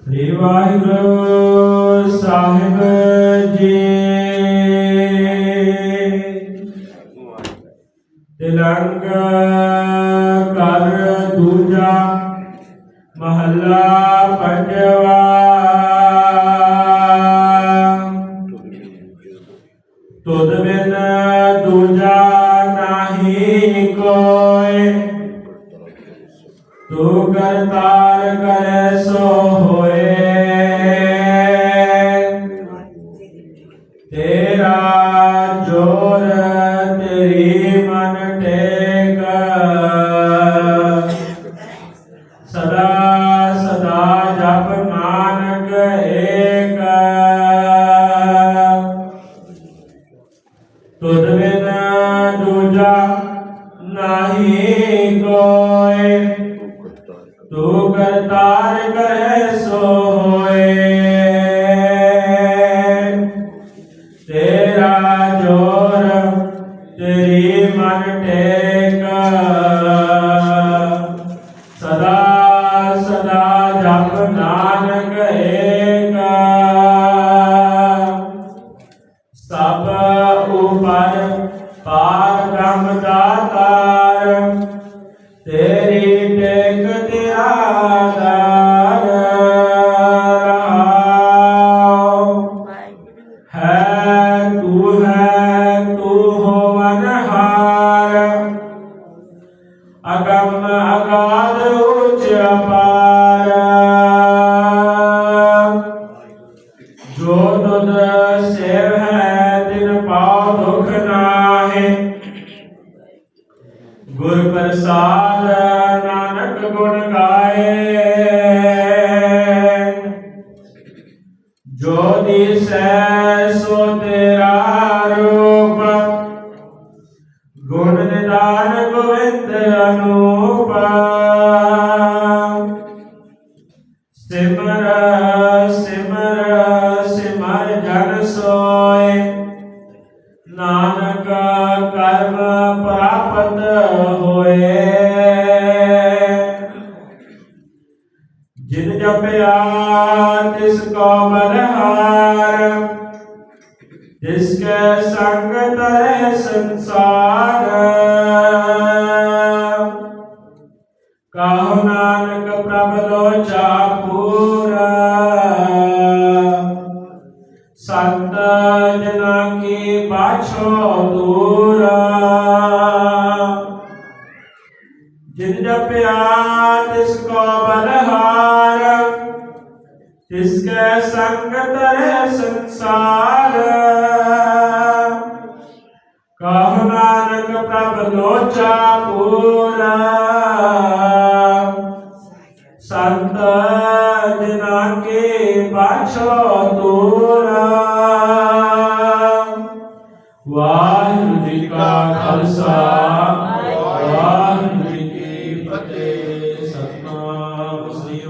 ਸ੍ਰੀ ਵਾਹਿਗੁਰੂ ਸਾਹਿਬ ਜੀ। ਤਿਲੰਗ ਕਰ ਦੂਜਾ ਮਹੱਲਾ ਪੰਜਵਾ। ਤੁਧ ਬਿਨ ਦੂਜਾ ਨਾਹੀ ਕੋਇ। ਤੂੰ ਕਰਤਾਰ ਕਰੈ ਸੋ ਹੋਏ ਨਾਨਕ ਏਕ। ਤੁਧ ਬਿਨ ਦੂਜਾ ਨਾਹੀ ਕੋਇ ਤੂੰ ਕਰਤਾਰ ਕਰੈ ਸੋ ਹੋਏ ਤੇਰਾ ਜੋਰ ਤੇਰੀ ਮਨ ਟੇਕ। ਸਦਾ ਤੇਰੀ ਟੇਕ ਧਿਆਨ ਰਹਾਉ ਹੈ ਤੂੰ ਹੈ ਤੂੰ ਹੋਵਨ ਹਾਰ। ਅਗੰਮ ਅਗਾਧ ਉਚ ਅਪਾਰ। ਜੋ ਤੁਧ ਸੇਵ ਹੈ, ਤਿਨ ਪਾਉ ਦੁਖ ਨਾਹੀ ਗੁਰ ਪ੍ਰਸਾਦ ਨਾਨਕ ਗੁਣ ਗਾਏ। ਜੋ ਦਿਸੈ ਸੋ ਤੇਰਾ ਰੂਪ, ਗੁਣ ਨਿਦਾਨ ਗੋਵਿੰਦ ਅਨੂਪ। ਸਿਮਰ ਸਿਮਰ ਸਿਮਰ ਜਨ ਸੋਏ। ਨਾਨਕ ਕਰਮ ਪ੍ਰਾਪਤ ਜਿਨ ਜਪਿਆ ਤਿਸ ਕੋ ਬਲਹਾਰ ਤਿਸ ਕੈ ਸੰਗ ਤਰੇ ਸੰਸਾਰ। ਕਹੋ ਨਾਨਕ ਪ੍ਰਭ ਲੋਚਾ ਪੂਰਾ ਸੰਤ ਜਨਾ ਕੀ ਬਾਛੋ ਦੂਰ। ਜਿਨ ਜਪਿਆ ਤਿਸ ਕੋ ਬਲਹਾਰ ਤਿਸ ਸੰਗ ਤਰੇ ਸੰਸਾਰ। ਕਹ ਨਾਨਕ ਪ੍ਰਭ ਲੋਚਾ ਪੂਰਾ। ਸੰਤ ਜਨਾ ਕੇ ਬਾਛੋ ਦੂਰਾ। ਵਾਹਿਗੁਰੂ ਜੀ ਕਾ ਖਾਲਸਾ।